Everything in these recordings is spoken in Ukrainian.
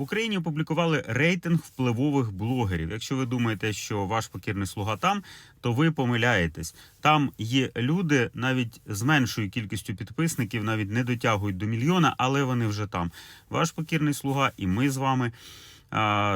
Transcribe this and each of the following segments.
В Україні опублікували рейтинг впливових блогерів. Якщо ви думаєте, що ваш покірний слуга там, то ви помиляєтесь. Там є люди навіть з меншою кількістю підписників, навіть не дотягують до мільйона, але вони вже там. Ваш покірний слуга, і ми з вами.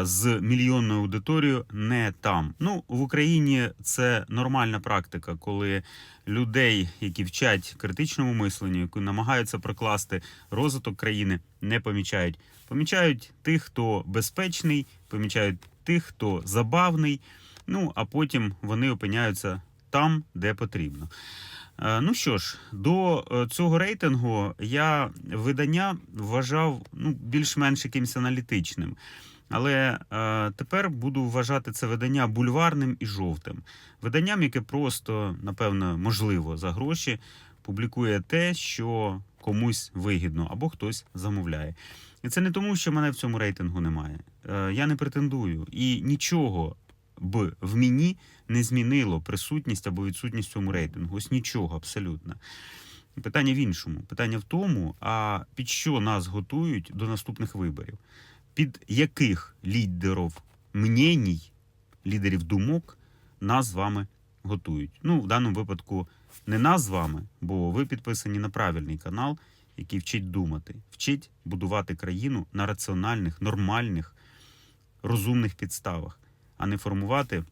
З мільйонною аудиторією не там. Ну в Україні це нормальна практика, коли людей, які вчать критичному мисленню, які намагаються прокласти розвиток країни, не помічають. Помічають тих, хто безпечний, помічають тих, хто забавний. Ну а потім вони опиняються там, де потрібно. Е, Ну що ж, до е, цього рейтингу я видання вважав ну, більш-менш якимось аналітичним. Але е, тепер буду вважати це видання бульварним і жовтим. Виданням, яке просто, напевно, можливо, за гроші публікує те, що комусь вигідно або хтось замовляє. І це не тому, що мене в цьому рейтингу немає. Е, я не претендую. І нічого б в мені не змінило присутність або відсутність цьому рейтингу. Ось нічого абсолютно. Питання в іншому. Питання в тому, а під що нас готують до наступних виборів? Під яких лідерів мнєній, лідерів думок нас з вами готують? Ну, в даному випадку не нас з вами, бо ви підписані на правильний канал, який вчить думати, вчить будувати країну на раціональних, нормальних, розумних підставах, а не формувати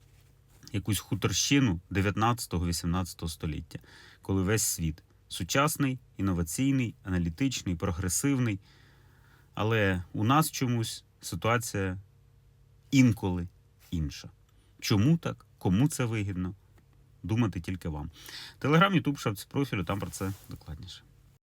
якусь хуторщину 19-18 століття, коли весь світ сучасний, інноваційний, аналітичний, прогресивний. Але у нас чомусь ситуація інколи інша. Чому так? Кому це вигідно? Думати тільки вам. Телеграм, Ютуб, шапці профілю, там про це докладніше.